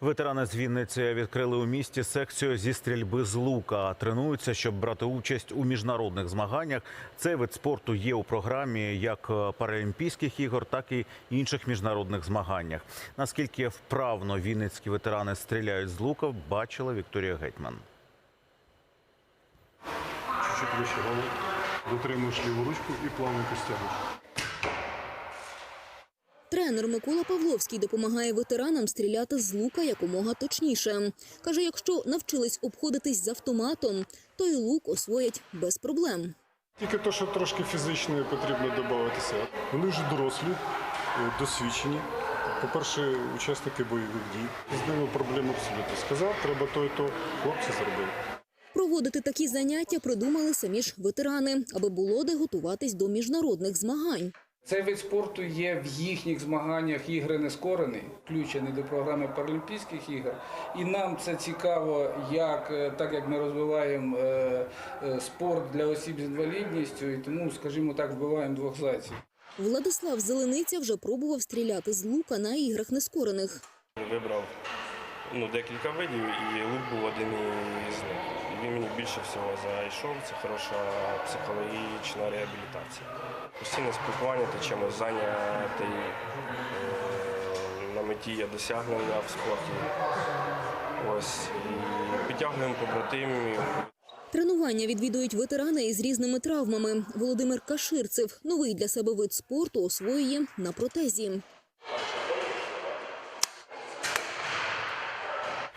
Ветерани з Вінниці відкрили у місті секцію зі стрільби з лука. Тренуються, щоб брати участь у міжнародних змаганнях. Цей вид спорту є у програмі як Паралімпійських ігор, так і інших міжнародних змаганнях. Наскільки вправно вінницькі ветерани стріляють з лука, бачила Вікторія Гетьман. Чуть-чуть вище голову. Дотримуєш ліву ручку і плавненько стягуєш. Тренер Микола Павловський допомагає ветеранам стріляти з лука якомога точніше. Каже, якщо навчились обходитись з автоматом, то й лук освоять без проблем. Тільки то, що трошки фізичної потрібно додатися. Вони вже дорослі, е, досвідчені. По-перше, учасники бойових дій. З ними проблем абсолютно. Сказав, треба то і то. Хлопці зробили. Проводити такі заняття придумали самі ж ветерани, аби було де готуватись до міжнародних змагань. Цей вид спорту є в їхніх змаганнях ігри нескорений, включений до програми Паралімпійських ігор. І нам це цікаво, як е, так як ми розвиваємо е, е, спорт для осіб з інвалідністю, і тому, скажімо так, вбиваємо двох зайців. Владислав Зелениця вже пробував стріляти з лука на іграх нескорених. Вибрав ну, декілька видів, і лук був один із них. Він мені більше всього зайшов. Це хороша психологічна реабілітація. Постійне спілкування та чимось зайнятий. е, На меті є досягнення в спорті. Ось і підтягуємо побратимів. Тренування відвідують ветерани із різними травмами. Володимир Каширцев новий для себе вид спорту освоює на протезі.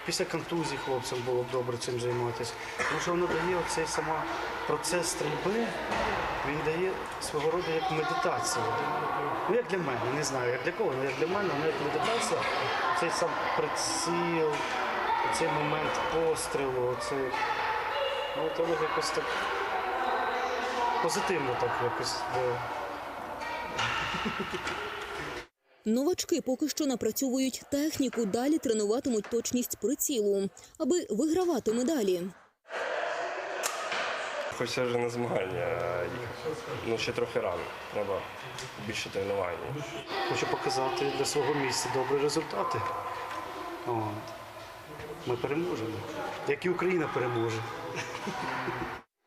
Після контузії хлопцям було б добре цим займатися. Тому що воно дає оцей сама процес стрільби, він дає свого роду як медитацію. Ну, як для мене, не знаю, як для кого, але як для мене, воно як медитація. Цей сам приціл, цей момент пострілу, цей. Ну, то воно якось так позитивно так якось. Да. Новачки поки що напрацьовують техніку, далі тренуватимуть точність прицілу, аби вигравати медалі. Хочеться вже на змагання їхати. Ну, ще трохи рано. Треба більше тренування. Хочу показати для свого місця добрі результати. От. Ми переможемо. Як і Україна переможе.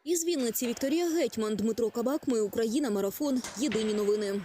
Із Вінниці Вікторія Гетьман, Дмитро Кабак. Ми Україна. Марафон. Єдині новини.